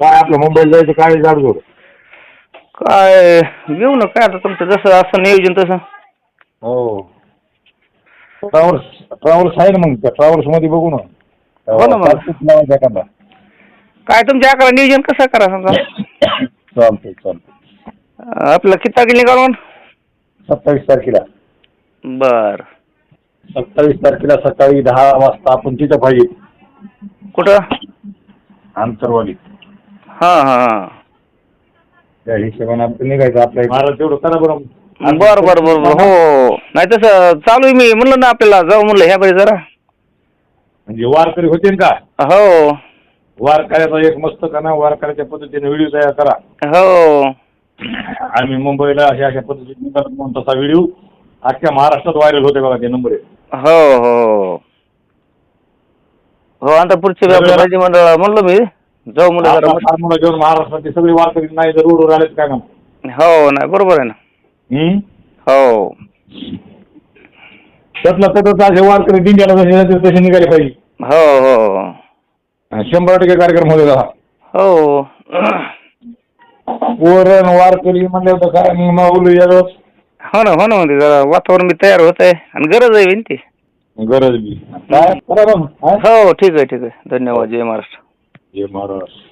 काय आपलं मुंबईला जायचं काय जाडजोड? काय येऊ ना काय आता तुमचं जसं असं नियोजन तसं. हो. ट्रॅव्हल्स ट्रॅव्हल्स आहे ना मग त्या ट्रॅव्हल्समध्ये बघू ना. हो ना मग. चालतंय लावायचा एखादा. काय तुमच्या अकरा नियोजन कसं करा समजा चालतंय चालतंय. आपलं किती तारखेला निघालो सत्तावीस तारखेला. बर. सत्तावीस तारखेला सकाळी दहा वाजता आपण तिथं पाहिजे. कुठं? आंतरवाली हां हां हां. त्या हिशोबाने आपण निघायचं आपल्या महाराज तेवढं करा बरं. बर बर बर बर. हो. नाही तसं चालू आहे मी. म्हणलं ना आपल्याला. जाऊ म्हणलं ह्या बरी जरा. म्हणजे वारकरी होते का? हो. वारकऱ्याचा एक मस्त का ना? वारकऱ्याच्या पद्धतीने व्हिडिओ तयार करा. हो. आम्ही मुंबईला अशा अशा पद्धतीने निघालो म्हणून तसा व्हिडिओ अख्ख्या महाराष्ट्रात व्हायरल होते बघा ते नंबर आहे हो हो. हो आता पुढच्या मंडळ म्हणलो मी. जाऊ म्हणलं जरा आपला फार्म्युला घेऊन महाराष्ट्रातले सगळे वारकरी नाही जर रोडवर आलेत काय म्हणा हो नाही बरोबर आहे ना. हम्म? हो. त्यातला त्यातच असे वारकरी दिंड्याला जसे तसे निघाले पाहिजे. हो हो आणि शंभर टक्के कार्यक्रम होते का हो. वरण वारकरी म्हणले होतं काय मग माऊली यादव हो ना हो ना म्हणजे जरा वातावरण बी तयार होत आहे आणि गरज आहे बी ती. गरज बी. काय करा मग हा? हो ठीक आहे ठीक आहे. धन्यवाद. जय महाराष्ट्र. जय महाराज